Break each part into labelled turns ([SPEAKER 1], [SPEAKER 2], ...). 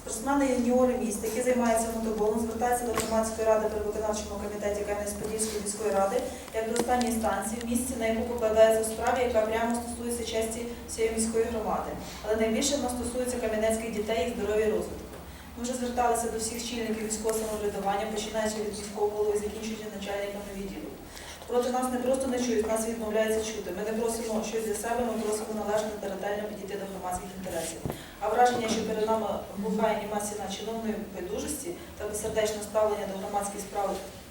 [SPEAKER 1] Спортсмени юніори міст, які займаються мотоболом, звертаються до громадської ради при виконавчому комітеті Кам'янець-Подільської міської ради як до останньої станції в місті, на яку покладається у справі, яка прямо стосується честі всієї міської громади. Але найбільше вона стосується кам'янецьких дітей і здоров'я розвитку. Ми вже зверталися до всіх чільників військового самоврядування, починаючи від міського голови закінчуючи начальниками відділу. Проти нас не просто не чують, нас відмовляється чути. Ми не просимо щось для себе, ми просимо належно та ретельно підійти до громадських інтересів. А враження, що перед нами бухає німа стіна чиновної байдужості та безсердечного ставлення до громадських справ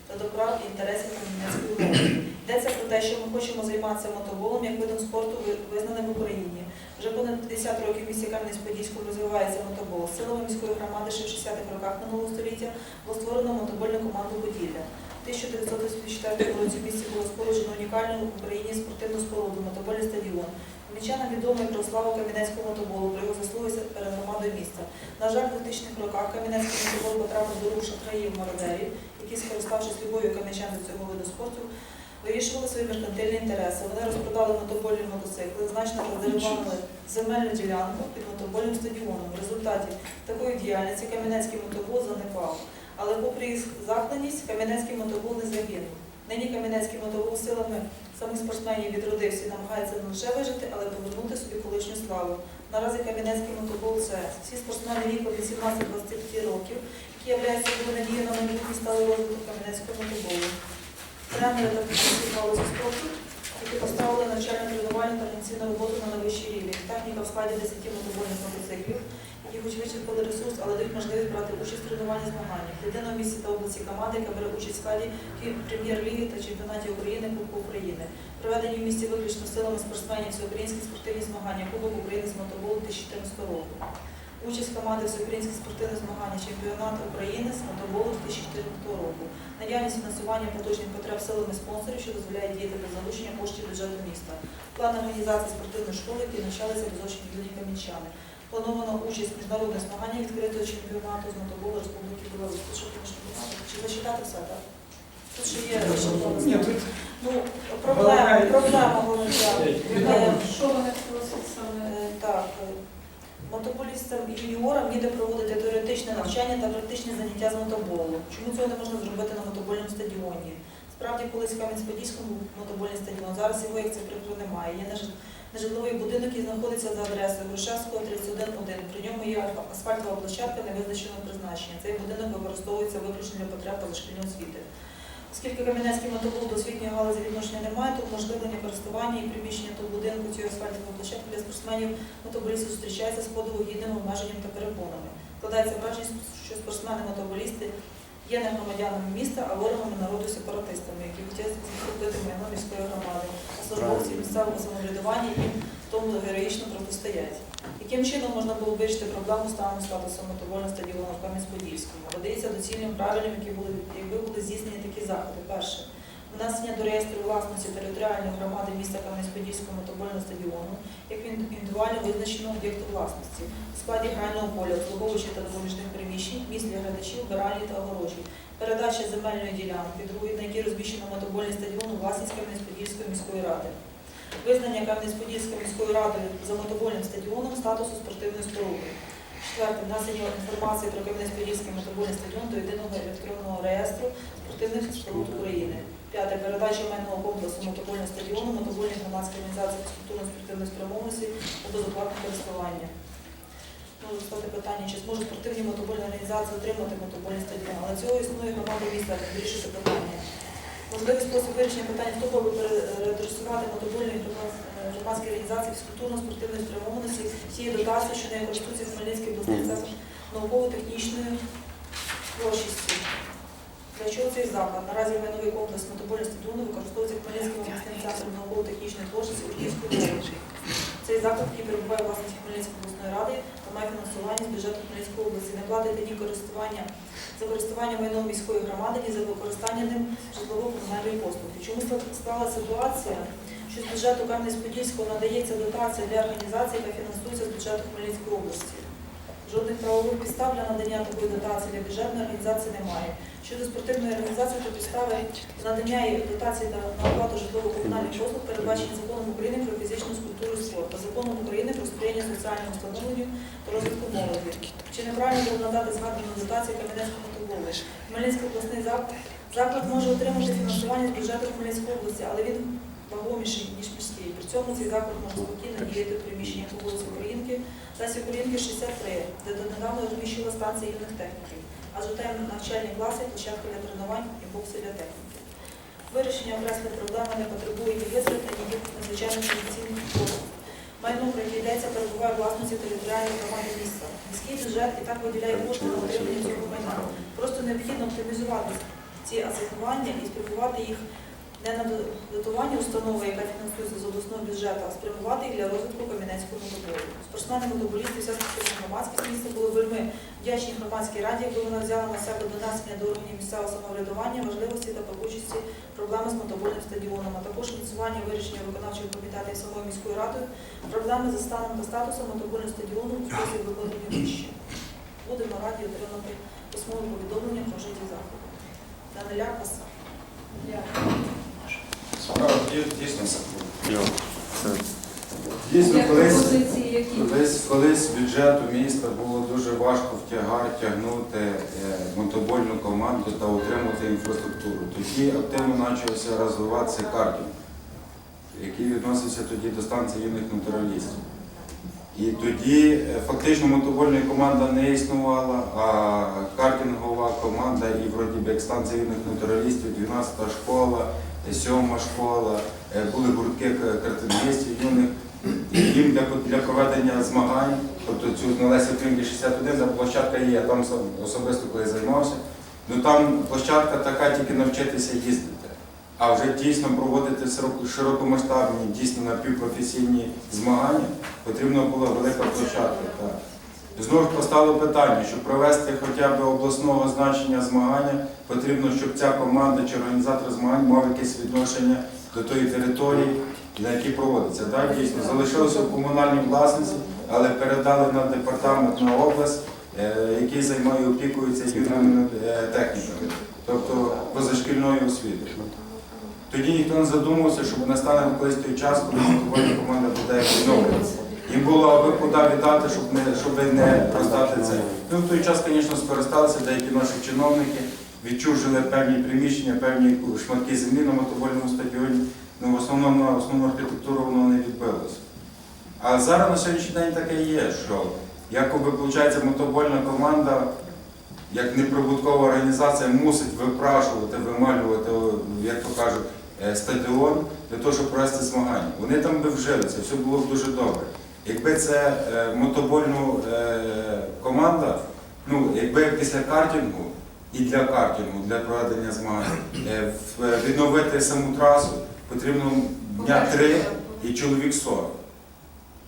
[SPEAKER 1] та до прав і інтересів Кам'янецької області. Йдеться про те, що ми хочемо займатися мотоболом як видом спорту, визнаним в Україні. Вже понад 50 років місті Кам'янець-Подільському розвивається мотобол. Силами міської громади ще в 60-х роках минулого століття було створено мотобольну команду «Поділля». У 1984 році в місті було споруджено унікальну в Україні спортивну споруду мотобольний стадіон. Мічанам відомо і про славу Кам'янецького мотоболу, про його заслуги перед громадою міста. На жаль, в 2000-х роках Кам'янецький мотобол потрапив до рук шахраїв мародерів, які, скориставшись любов'ю кам'янчан до цього виду спорту, вирішували свої меркантильні інтереси. Вони розпродали мотобольні мотоцикли, значно роздерибанили земельну ділянку під мотобольним стадіоном. В результаті такої діяльності Кам'янецький мотобол занепав. Але попри їх захленість, Кам'янецький мотобол не загинув. Нині Кам'янецький мотобол силами самих спортсменів відродився і намагається не лише вижити, але повернути собі колишню славу. Наразі Кам'янецький мотобол це всі спортсмени віку від 17-25 років, які являються надією на майбутній сталий розвиток Кам'янецького мотоболу. Тренери та галузі спорту, які поставили навчальне тренування та організаційну роботу на найвищий рівень. Техніка в складі 10 мотобольних мотоциклів, які хоч вичерпали ресурс, але дають можливість брати участь в тренуванні змаганнях. Єдина в місті та області команди, яка бере участь в складі прем'єр-ліги та чемпіонатів України Кубку України. Проведені в місті виключно силами спортсменів всеукраїнські спортивні змагання Кубок України з мотоболу 2014 року. Участь команди всеукраїнських спортивних змагань чемпіонат України з мотоболу 2014 року. Наявність фінансування поточних потреб силами спонсорів, що дозволяє діяти без залучення коштів бюджету міста. План організації спортивної школи, які навчалися в візочній відділі кам'янчани. Планована участь в міжнародних змаганнях відкритого чемпіонату з мотоболу Республіки Білорусь. Тут що ти? Чи зачитати все, так? Тут ще є ще
[SPEAKER 2] Ні, тут
[SPEAKER 1] Ну, проблема, проблема головна. Е,
[SPEAKER 3] Що вони просять саме?
[SPEAKER 1] Е, Так, е, мотоболістам і юніорам ніде проводити теоретичне навчання та практичні заняття з мотоболу. Чому цього не можна зробити на мотобольному стадіоні? Справді, колись в Кам'янець-Подільському був мотобольний стадіон, зараз його як це прикро немає. Є нежи- нежитловий будинок, який знаходиться за адресою Грушевського 31-1. При ньому є асфальтова площадка невизначеного призначення. Цей будинок використовується виключно для потреб позашкільної освіти. Оскільки Кам'янецький мотобол до освітньої галузі відношення немає, то уможливлення користування і приміщення того будинку цієї асфальтової площадки для спортсменів мотоболістів зустрічається з подовогідними обмеженнями та перепонами. Складається враження, що спортсмени-мотоболісти є не громадянами міста, а ворогами народу сепаратистами, які хотять захопити майно міської громади, а службовці місцевого самоврядування їм в тому героїчно протистоять. Яким чином можна було вирішити проблему стану статусу мотовольного стадіону в Кам'янець-Подільському? Видається доцільним правильним, які були, якби були здійснені такі заходи. Перше, внесення до реєстру власності територіальної громади міста Кам'янець-Подільського мотобольного стадіону, як індивідуально визначеного об'єкту власності, у складі грального поля, обслуговуючи та допоміжних приміщень, місць для глядачів, биральні та огорожі, передача земельної ділянки, другої, на якій розміщено мотобольний стадіон у власність Кам'янець-Подільської міської ради. Визнання Кам'янець-Подільською міською радою за мотобольним стадіоном статусу спортивної споруди. Четверте, внесення інформації про Кам'янець-Подільський мотобольний стадіон до єдиного електронного реєстру спортивних споруд України. П'яте, передача майнового комплексу мотобольного стадіону, мотобольних громадських організацій культурно-спортивної спрямованості у безоплатне користування. Може стати питання, чи зможуть спортивні мотобольні організації отримати мотобольний стадіон, але цього існує громада міста вирішити питання. Можливий спосіб вирішення питань в тому, аби переадресувати мотобольні громадські- громадські організації з культурно-спортивної спрямованості цієї дотації, що нею користується Хмельницький обласний центр науково-технічної творчості. Для чого цей заклад? Наразі майновий комплекс мотобольного стадіону використовується Хмельницьким обласним центром науково-технічної творчості у Київської області. Цей заклад, який перебуває власності Хмельницької обласної ради та має фінансування з бюджету Хмельницької області, не платить ні користування за користування майном міської громади, ні за використання ним житлово-комунальної послуги. Чому склала ситуація, що з бюджету Кам'янець-Подільського надається дотація для організації, яка фінансується з бюджету Хмельницької області? Жодних правових підстав для надання такої дотації для бюджетної організації немає. Щодо спортивної організації, то підстави надання їй дотації та оплату житлово-комунальних послуг передбачені законом України про фізичну скульптуру і спорт та законом України про сприяння соціальному встановленню та розвитку молоді. Чи неправильно було надати згадану дотацію Кам'янецькому мотоволу? Хмельницький обласний зак- заклад може отримати фінансування з бюджету Хмельницької області, але він вагоміший, ніж міський. При цьому цей заклад може спокійно діяти в приміщенні по вулиці Українки, Лесі Українки 63, де донедавна розміщила станція юних техніків, адже там навчальні класи, площадка для тренувань і бокси для техніки. Вирішення окреслених проблем не потребує ні висвітлення, ні надзвичайних медицинних послуг. Майно, про яке йдеться, перебуває власності територіальної громади міста. Міський бюджет і так виділяє кошти на отримання цього майна. Просто необхідно оптимізувати ці асигнування і спрямувати їх не на дотування установи, яка фінансується з обласного бюджету, а спрямувати для розвитку Кам'янецького мотоболу. Спортсмени мотоболісти, вся спортивна громадськість міста були вельми вдячні громадській раді, якби вона взяла на себе донесення до органів місцевого самоврядування важливості та пекучості проблеми з мотобольним стадіоном, а також ініціювання вирішення виконавчого комітету і самою міською радою проблеми за станом та статусом мотобольного стадіону у спосіб виконання вище. Будемо раді отримати письмове повідомлення про життя заходу. Даниля Паса.
[SPEAKER 3] Дякую.
[SPEAKER 2] Дійсно колись, колись, колись бюджету міста було дуже важко втягати, тягнути е, мотобольну команду та утримувати інфраструктуру. Тоді активно почався розвиватися картинг, який відносився тоді до станції юних натуралістів. І тоді е, фактично мотобольна команда не існувала, а картингова команда і вроді би як станція юних натуралістів, 12-та школа, 7 школа, е, були гуртки картингістів юних. І їм для, для проведення змагань, тобто цю на Лесі Українки 61, де площадка є, я там особисто коли займався. Ну там площадка така тільки навчитися їздити. А вже дійсно проводити широкомасштабні, дійсно напівпрофесійні змагання, потрібна була велика площадка. Знову ж постало питання, щоб провести хоча б обласного значення змагання, потрібно, щоб ця команда чи організатор змагань мав якесь відношення до тої території, на якій проводиться. Так, дійсно, залишилося в комунальній власності, але передали на департамент на область, е, який займає опікується юними е, техніками, тобто позашкільною освітою. Тоді ніхто не задумувався, що настане колись той час, коли футбольна команда буде відновлюватися. Їм було аби куди віддати, щоб не щоб не роздати це. Ну в той час, звісно, скористалися деякі наші чиновники, відчужили певні приміщення, певні шматки землі на мотобольному стадіоні. Ну, в основному на основну архітектуру воно не відбилося. А зараз на сьогоднішній день таке є, що якоби виходить мотобольна команда, як неприбуткова організація, мусить випрашувати, вималювати, як то кажуть, стадіон для того, щоб провести змагання. Вони там би вжили, це все було б дуже добре. Якби це мотобольна е, команда, ну, якби після картингу і для картингу, для проведення змагань, е, відновити саму трасу, потрібно дня три і чоловік 40.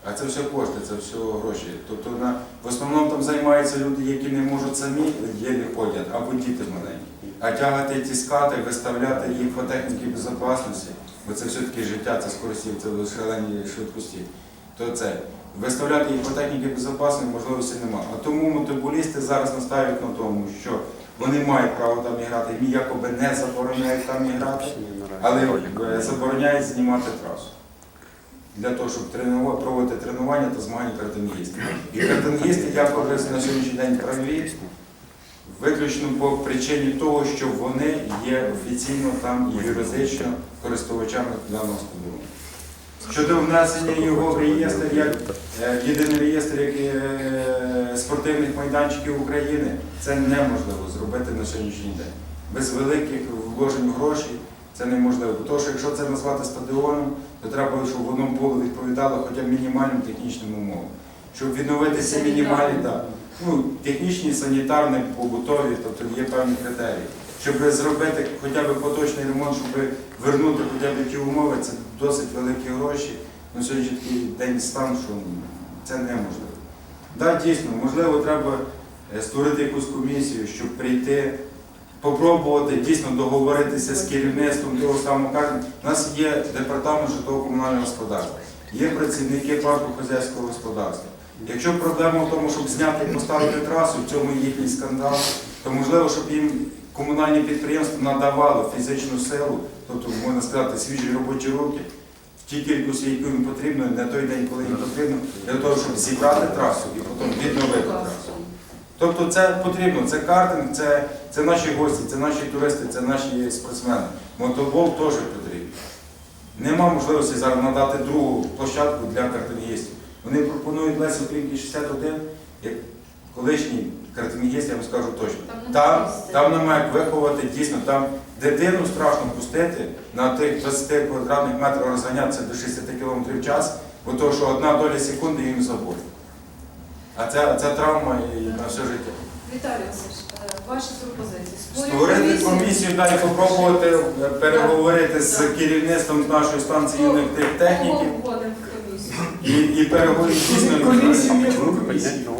[SPEAKER 2] А це все кошти, це все гроші. Тобто на, в основному там займаються люди, які не можуть самі єлі ходять, або діти маленькі. А тягати ті скати, виставляти їх по техніці безпечності, бо це все-таки життя, це скорості, це шалені швидкості. То це виставляти їх по техніці безпечності можливості немає. А тому мотоболісти зараз настають на тому, що вони мають право там грати, їм якоби не забороняють там грати, але е, забороняють знімати трасу. Для того, щоб тренува- проводити тренування та змагання картингістів. І картингісти, якоби на сьогоднішній день праві, виключно по причині того, що вони є офіційно там і юридично користувачами даного стадіону. Щодо внесення його в реєстр, як е, в єдиний реєстр як, е, спортивних майданчиків України, це неможливо зробити на сьогоднішній день. Без великих вложень грошей це неможливо. Тому що якщо це назвати стадіоном, то треба, щоб воно було відповідало хоча б мінімальним технічним умовам. Щоб відновити ці мінімальні так, ну, технічні, санітарні, побутові, тобто є певні критерії. Щоб зробити хоча б поточний ремонт, щоб вернути хоча б ті умови, це досить великі гроші. На сьогодні такий день стан, що це неможливо. Так, дійсно, можливо, треба е, створити якусь комісію, щоб прийти, попробувати дійсно договоритися з керівництвом того самого кажуть. У нас є департамент житлово-комунального господарства, є працівники парку хазяйського господарства. Якщо проблема в тому, щоб зняти і поставити трасу, в цьому їхній скандал, то можливо, щоб їм комунальні підприємства надавало фізичну силу, тобто, можна сказати, свіжі робочі руки, тій кількості, яку їм потрібно, на той день, коли їм потрібно, для того, щоб зібрати трасу і потім відновити трасу. Тобто це потрібно, це картинг, це, це наші гості, це наші туристи, це наші спортсмени. Мотобол теж потрібен. Нема можливості зараз надати другу площадку для картингістів. Вони пропонують Лесі Українки 61, як колишній картингіст, я вам скажу точно. Там, там немає як виховати дійсно, там дитину страшно пустити на тих 20 квадратних метрах розганятися до 60 км в час, бо то, що одна доля секунди їм забуде. А це, це травма і на все життя.
[SPEAKER 3] Віталій Васильович, е, ваші пропозиції.
[SPEAKER 2] Створити комісію, далі попробувати е, переговорити з керівництвом нашої станції юних тих техніків
[SPEAKER 3] в комісію?
[SPEAKER 2] і, і переговорити дійсно.
[SPEAKER 4] Комісію не комісію.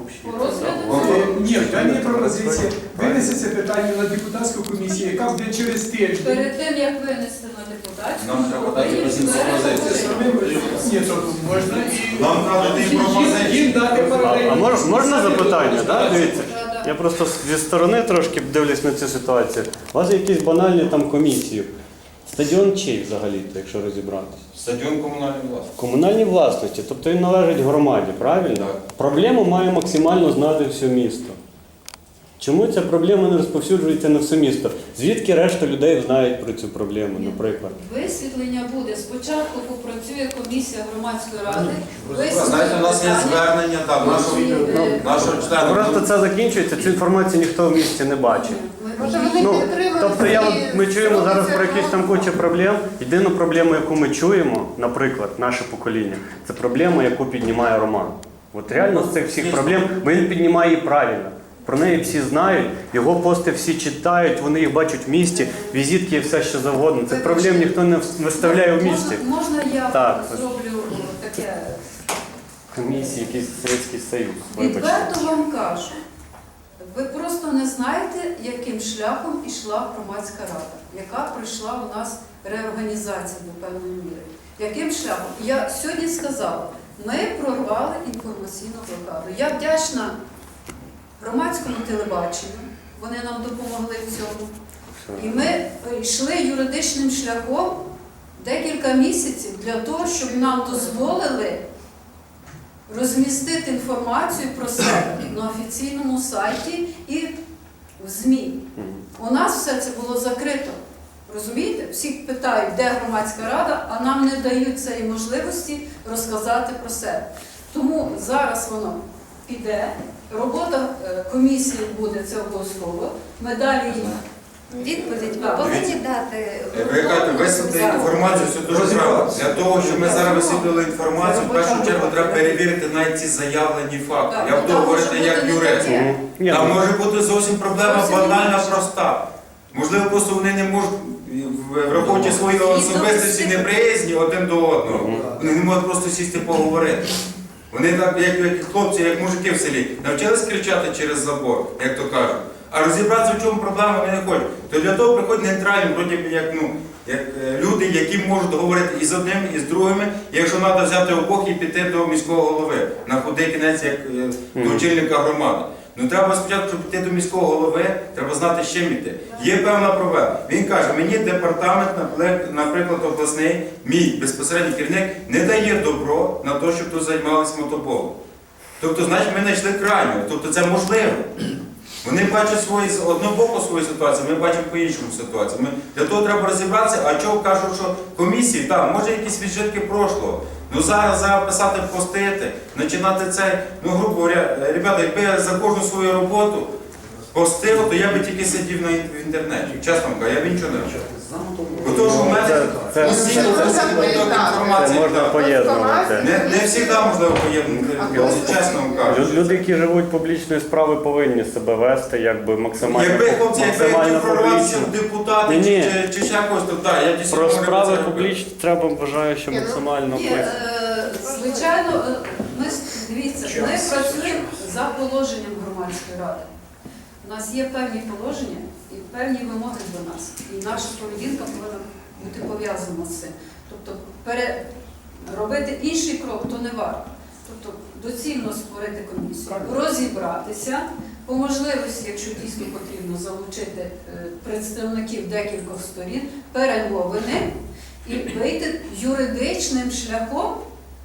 [SPEAKER 4] Ні, мене є пропозиція. Винесе це питання на депутатську комісію, яка буде через тиждень.
[SPEAKER 3] Перед тим, як винести на депутатську,
[SPEAKER 2] Нам треба дати пропозиції.
[SPEAKER 4] Ні, то можна і
[SPEAKER 2] Нам треба дати пропозиції.
[SPEAKER 4] Дати паралельні.
[SPEAKER 5] А мож- можна запитання? Да? Дивіться. Я просто зі сторони трошки дивлюсь на цю ситуацію. У вас є якісь банальні там комісії. Стадіон чий взагалі-то, якщо розібратися?
[SPEAKER 2] Стадіон комунальної власності.
[SPEAKER 5] Комунальній власності, тобто він належить громаді, правильно?
[SPEAKER 2] Так.
[SPEAKER 5] Проблему має максимально знати все місто. Чому ця проблема не розповсюджується на все місто? Звідки решта людей знають про цю проблему, наприклад?
[SPEAKER 3] Висвітлення буде. Спочатку попрацює комісія громадської ради.
[SPEAKER 2] Ви Знаєте, у нас є
[SPEAKER 3] питання.
[SPEAKER 2] звернення там нашого,
[SPEAKER 3] Ну,
[SPEAKER 2] нашого члена.
[SPEAKER 5] Просто це закінчується, цю інформацію ніхто в місті не бачить. Ну, тобто я, от- ми чуємо зараз про якісь там кучу проблем. Єдину проблему, яку ми чуємо, наприклад, наше покоління, це проблема, яку піднімає Роман. От реально з цих всіх проблем він піднімає її правильно. Про неї всі знають, його пости всі читають, вони їх бачать в місті, візитки і все що завгодно. Цих проблем ніхто не виставляє в місті.
[SPEAKER 3] Можна, можна я
[SPEAKER 5] Так.
[SPEAKER 3] зроблю таке
[SPEAKER 5] Комісії, якийсь Совєтський Союз.
[SPEAKER 3] Відверто вам кажу, ви просто не знаєте, яким шляхом ішла громадська рада, яка пройшла у нас реорганізація до певної міри. Яким шляхом? Я сьогодні сказала, ми прорвали інформаційну блокаду. Я вдячна громадському телебаченню, вони нам допомогли в цьому. І ми йшли юридичним шляхом декілька місяців для того, щоб нам дозволили розмістити інформацію про себе на офіційному сайті і в ЗМІ. У нас все це було закрито. Розумієте? Всі питають, де громадська рада, а нам не дають цієї можливості розказати про себе. Тому зараз воно піде. Робота е, комісії буде це обов'язково. Ми далі їм
[SPEAKER 6] Відповідь ви повинні дати.
[SPEAKER 2] Ви кажете, висвітлити інформацію, все дуже правильно. Для того, щоб ми зараз висвітлили інформацію, в першу чергу треба перевірити навіть ці заявлені факти. Я буду говорити як юрист. Там
[SPEAKER 5] ну,
[SPEAKER 2] може бути зовсім проблема банальна, проста. Можливо, просто вони не можуть, в- враховуючи свої особистості неприязні один до одного. Вони не можуть просто сісти поговорити. Вони так, як, як хлопці, як мужики в селі, навчились кричати через забор, як то кажуть. А розібратися, в чому проблема, вони не хочуть. То для того приходять нейтральні, вроді як, ну, як е, люди, які можуть говорити і з одним, і з другими, якщо треба взяти обох і піти до міського голови на худий кінець, як е, до очільника громади. Ну треба спочатку, піти до міського голови, треба знати, з чим іти. Є певна проблема. Він каже, мені департамент, наприклад, обласний, мій безпосередній керівник, не дає добро на те, щоб тут займалися мотоболом. Тобто, значить, ми знайшли крайню, тобто це можливо. Вони бачать свої з одного боку свою ситуацію, ми бачимо по-іншому ситуацію. Ми, для того треба розібратися, а чого кажуть, що комісії, так, може якісь віджитки прошлого. Ну зараз записати, постити, починати це. Ну, грубо говоря, е, ребята, якби я за кожну свою роботу постив, то я би тільки сидів в інтернеті. Чесно кажу, я б нічого не вчив. Бо що в мене
[SPEAKER 5] Це- це-
[SPEAKER 2] постійно
[SPEAKER 6] це-
[SPEAKER 2] постійно
[SPEAKER 5] Це
[SPEAKER 2] інформації.
[SPEAKER 5] можна поєднувати.
[SPEAKER 2] Не, не завжди можливо поєднати, чесно вам кажу.
[SPEAKER 5] Лю- Люди, які живуть публічною справою, повинні себе вести якби максимально,
[SPEAKER 2] Якби хлопці, якби я
[SPEAKER 5] максимально
[SPEAKER 2] хотів прорватися
[SPEAKER 5] публічно.
[SPEAKER 2] в депутати
[SPEAKER 5] Ні-ні.
[SPEAKER 2] чи, чи, чи ще якось, то так, я дійсно
[SPEAKER 5] Про справи
[SPEAKER 2] це
[SPEAKER 5] публічні треба вважаю, що максимально
[SPEAKER 3] Ні,
[SPEAKER 5] писати.
[SPEAKER 3] е, звичайно, е, ми дивіться, ми працюємо за положенням громадської ради. У нас є певні положення і певні вимоги до нас. І наша поведінка повинна бути пов'язана з цим. Тобто пере... робити інший крок то не варто. Тобто доцільно створити комісію, розібратися, по можливості, якщо дійсно потрібно, залучити е, представників декількох сторін, перемовини. і вийти юридичним шляхом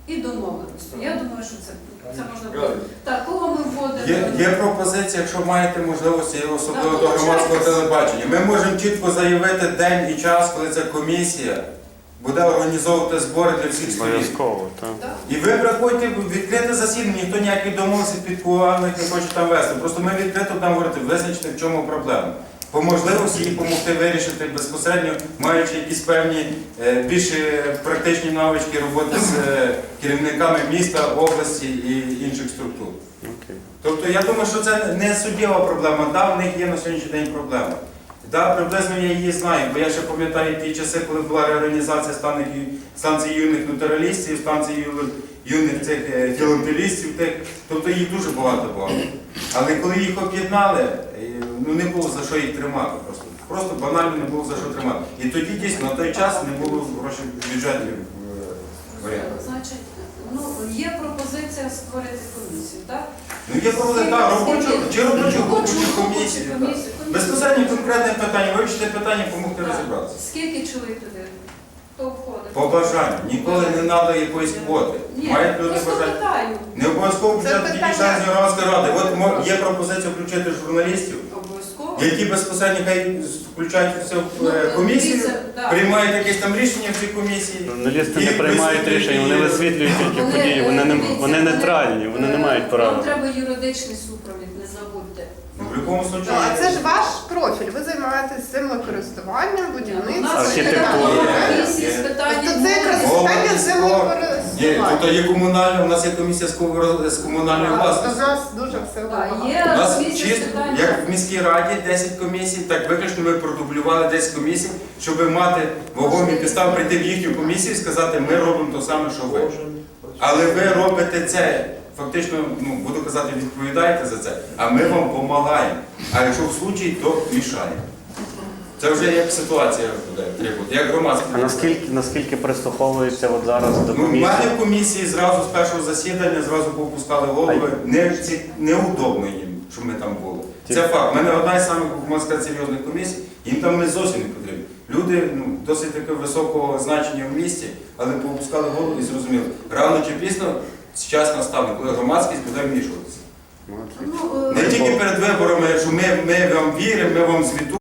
[SPEAKER 3] і домовленістю. Я думаю, що це, це можна буде. Так, кого ми вводимо?
[SPEAKER 2] Є, є пропозиція, якщо маєте можливості, особливо
[SPEAKER 3] Так,
[SPEAKER 2] до громадського телебачення. Ми можемо чітко заявити день і час, коли ця комісія буде організовувати збори для всіх сторін.
[SPEAKER 5] Обов'язково, так.
[SPEAKER 3] Так.
[SPEAKER 2] І ви приходьте в відкрите засідання, ніхто ніяких домовленостей під кулуарних не хоче там вести. Просто ми відкрито будемо говорити, визначити, в чому проблема. По можливості їй допомогти вирішити безпосередньо, маючи якісь певні е, більш е, практичні навички роботи з е, керівниками міста, області і інших структур. Тобто я думаю, що це не суттєва проблема. Да, в них є на сьогоднішній день проблема. Да, приблизно я її знаю, бо я ще пам'ятаю ті часи, коли була реорганізація станцій, юних нотаріалістів, станцій юних цих філателістів, тих, тобто їх дуже багато було. Але коли їх об'єднали, ну не було за що їх тримати просто. Просто банально не було за що тримати. І тоді дійсно на той час не було грошей бюджетних е, варіантів.
[SPEAKER 3] Значить, ну, є пропозиція створити комісію, так?
[SPEAKER 2] Ну є проводити так, робочу чи робочу робочу комісію. так.
[SPEAKER 3] комісію.
[SPEAKER 2] Безпосередньо конкретне питання, вивчити питання, допомогти
[SPEAKER 3] Так.
[SPEAKER 2] розібратися.
[SPEAKER 3] Скільки чоловік туди? Хто входить?
[SPEAKER 2] По бажанню. Ніколи не треба якоїсь квоти.
[SPEAKER 3] Ні,
[SPEAKER 2] Мають люди
[SPEAKER 3] просто
[SPEAKER 2] бажання.
[SPEAKER 3] питаю.
[SPEAKER 2] Не обов'язково
[SPEAKER 6] Це
[SPEAKER 2] бюджет
[SPEAKER 6] питання-
[SPEAKER 2] підійшла з громадської ради. От мо- є пропозиція включити журналістів. Які безпосередньо хай включаються в
[SPEAKER 3] Ну,
[SPEAKER 2] е, комісію, приймають якісь там рішення в цій комісії.
[SPEAKER 5] Журналісти не приймають рішення, вони висвітлюють тільки події, вони не, вони нейтральні, вони не мають
[SPEAKER 3] Вам
[SPEAKER 5] права.
[SPEAKER 3] треба юридичний супровід, не забудьте.
[SPEAKER 2] Ну, в
[SPEAKER 6] Ну, а це ж ваш профіль. Ви займаєтесь землекористуванням, будівництвом.
[SPEAKER 3] питань
[SPEAKER 6] Тобто це якраз питання
[SPEAKER 2] спорт.
[SPEAKER 6] Землекористування.
[SPEAKER 2] тут є комунальна, у нас є комісія з комуна- з комунальної
[SPEAKER 6] А,
[SPEAKER 2] власності.
[SPEAKER 6] У нас дуже все
[SPEAKER 3] Так,
[SPEAKER 6] багато.
[SPEAKER 3] є
[SPEAKER 2] У нас
[SPEAKER 3] комісія з
[SPEAKER 2] чисто,
[SPEAKER 3] питань.
[SPEAKER 2] як в міській раді 10 комісій, так виключно ми продублювали 10 комісій, щоб мати вагомі підстави прийти в їхню комісію і сказати, ми робимо те саме, що ви. Але ви робите це, фактично, ну буду казати, відповідаєте за це, а ми вам допомагаємо. А якщо в случаї, то мішаємо. Це вже як ситуація буде требувати, як громадська.
[SPEAKER 5] А наскільки, наскільки прислуховуються от зараз до
[SPEAKER 2] Ну, в
[SPEAKER 5] комісії?
[SPEAKER 2] мене в комісії зразу з першого засідання зразу попускали голови. Не, ці, неудобно їм, що ми там були. Це факт. У мене одна із самих можна сказати, серйозних комісій, їм там не зовсім не потрібно. Люди ну, досить таки високого значення в місті, але попускали голову і зрозуміли. Рано чи пізно час настане, коли громадськість буде вмішуватися.
[SPEAKER 5] Ну,
[SPEAKER 3] Ну, е,
[SPEAKER 2] Не тільки перед виборами, що ми, ми вам віримо, ми вам звітуємо.